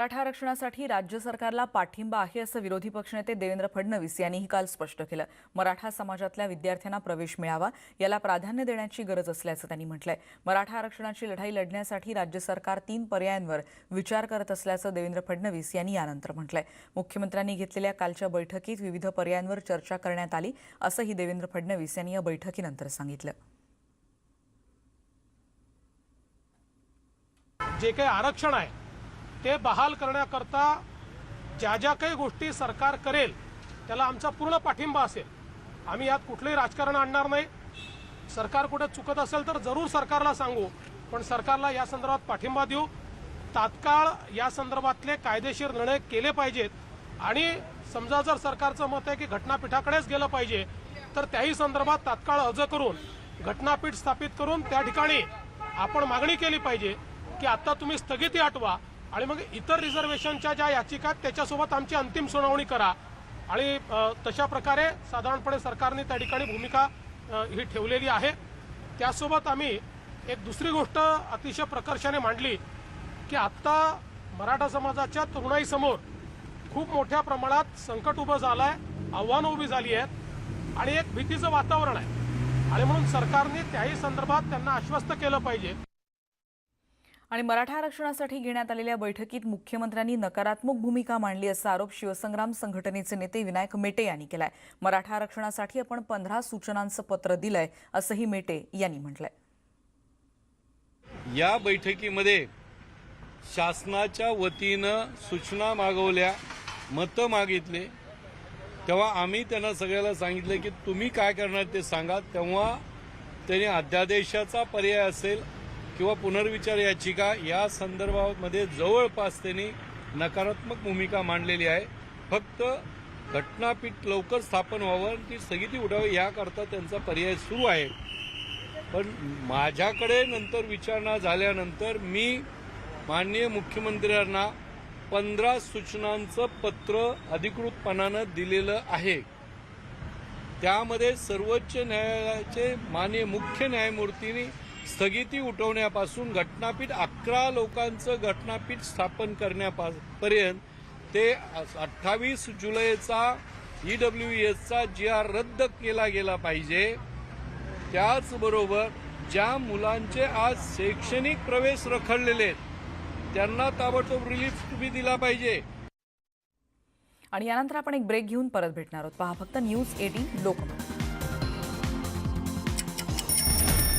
मराठा आरक्षणासाठी राज्य सरकारला पाठिंबा आहे असं विरोधी पक्षनेते देवेंद्र फडणवीस यांनीही काल स्पष्ट केलं. मराठा समाजातल्या विद्यार्थ्यांना प्रवेश मिळावा याला प्राधान्य देण्याची गरज असल्याचं त्यांनी म्हटलंय. मराठा आरक्षणाची लढाई लढण्यासाठी राज्य सरकार तीन पर्यायांवर विचार करत असल्याचं देवेंद्र फडणवीस यांनी यानंतर म्हटलंय. मुख्यमंत्र्यांनी घेतलेल्या कालच्या बैठकीत विविध पर्यायांवर चर्चा करण्यात आली असंही देवेंद्र फडणवीस यांनी या बैठकीनंतर सांगितलं. जे काही आरक्षण आहे ते बहाल करण्याकरता ज्या ज्या काही गोष्टी सरकार करेल त्याला आमचा पूर्ण पाठिंबा असेल. आम्ही यात कुठलंही राजकारण आणणार नाही. सरकार कुठे चुकत असेल तर जरूर सरकारला सांगू पण सरकारला या संदर्भात पाठिंबा देऊ. तात्काळ या संदर्भातले कायदेशीर निर्णय केले पाहिजेत आणि समजा जर सरकारचं मत आहे की घटनापीठाकडेच गेलं पाहिजे तर त्याही संदर्भात तात्काळ अर्ज करून घटनापीठ स्थापित करून त्या ठिकाणी आपण मागणी केली पाहिजे की आता तुम्ही स्थगिती आठवा आणि मग इतर रिझर्वेशनच्या ज्या याचिका आहेत त्याच्यासोबत आमची अंतिम सुनावणी करा. आणि तशा प्रकारे साधारणपणे सरकारने त्या ठिकाणी भूमिका ही ठेवलेली आहे. त्यासोबत आम्ही एक दुसरी गोष्ट अतिशय प्रकर्षाने मांडली की आत्ता मराठा समाजाच्या तरुणाईसमोर खूप मोठ्या प्रमाणात संकट उभं झालं आहे आव्हानं उभी झाली आहेत आणि एक भीतीचं वातावरण आहे. आणि म्हणून सरकारने त्याही संदर्भात त्यांना आश्वस्त केलं पाहिजे. आणि मराठा आरक्षणासाठी घेण्यात आलेल्या बैठकीत मुख्यमंत्र्यांनी नकारात्मक भूमिका मांडली असा आरोप शिवसंग्राम संघटनेचे नेते विनायक मेटे यांनी केलाय. मराठा आरक्षणासाठी आपण पंधरा सूचनांचं पत्र दिलंय असंही मेटे यांनी म्हटलंय. या बैठकीमध्ये शासनाच्या वतीनं सूचना मागवल्या मतं मागितले. तेव्हा आम्ही त्यांना सगळ्याला सांगितलं की तुम्ही काय करणार ते सांगा. तेव्हा त्यांनी अध्यादेशाचा पर्याय असेल किंवा पुनर्विचार याचिका या संदर्भामध्ये जवळपास त्यांनी नकारात्मक भूमिका मांडलेली आहे. फक्त घटनापीठ लवकर स्थापन व्हावं आणि ती स्थगिती उठावी याकरता त्यांचा पर्याय सुरू आहे. पण माझ्याकडे नंतर विचारणा झाल्यानंतर मी माननीय मुख्यमंत्र्यांना पंधरा सूचनांचं पत्र अधिकृतपणानं दिलेलं आहे. त्यामध्ये सर्वोच्च न्यायालयाचे माननीय मुख्य न्यायमूर्तींनी स्थगिती उठवण्यापासून घटनापीठ अकरा लोकांचं घटनापीठ स्थापन करण्यापर्यंत ते अठ्ठावीस जुलैचा ई डब्ल्यू एसचा जी आर रद्द केला गेला पाहिजे. त्याचबरोबर ज्या मुलांचे आज शैक्षणिक प्रवेश रखडलेले आहेत त्यांना ताबडतोब रिलीफ तुम्ही दिला पाहिजे. आणि यानंतर आपण एक ब्रेक घेऊन परत भेटणार आहोत. पहा फक्त न्यूज एटीन लोकमत.